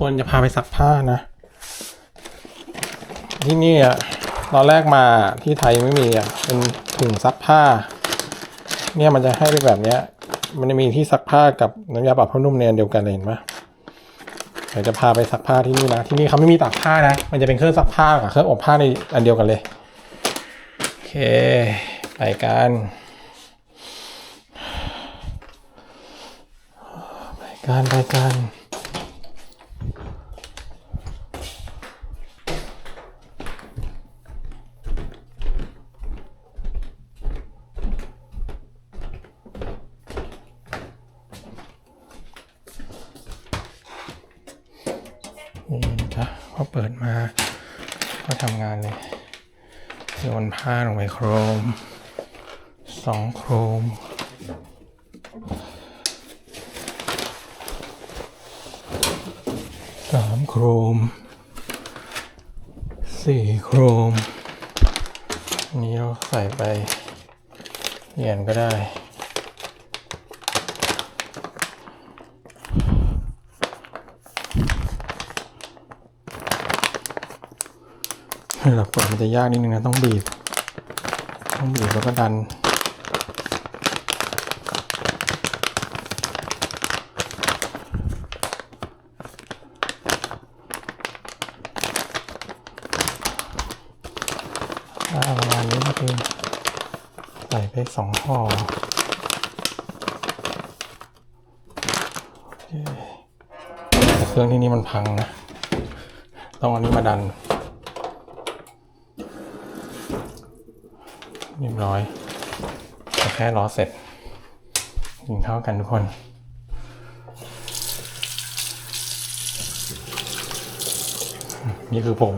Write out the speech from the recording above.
คนจะพาไปซักผ้านะ ที่นี่อะตอนแรกมาที่ไทยไม่มีอะเป็นถุงซักผ้า เนี่ยมันจะให้เป็นแบบเนี้ย มันจะมีที่ซักผ้ากับน้ำยาปรับผ้านุ่มในอันเดียวกันเลยเห็นปะเดี๋ยวจะพาไปซักผ้าที่นี่นะที่นี่เขาไม่มีตากผ้านะ มันจะเป็นเครื่องซักผ้ากับเครื่องอบผ้าในอันเดียวกันเลยโอเค ไปกันไปกันไปกัน นี่จ้ะพอเปิดมา ก็ทำงานเลยโยนผ้าลงไปโครมสองโครมสามโครมสี่โครมนี้เราใส่ไปเปลี่ยนก็ได้ เวลาเปิดมันจะยากนิดนึงนะต้องบีบ ต้องบีบแล้วก็ดันอ่าประมาณนี้ก็คือใส่ไปสองห่อเครื่องที่นี่มันพังนะ ต้องอันนี้มาดัน เรียบร้อยแค่ล้อเสร็จกินข้ากันทุกคนนี่คือผม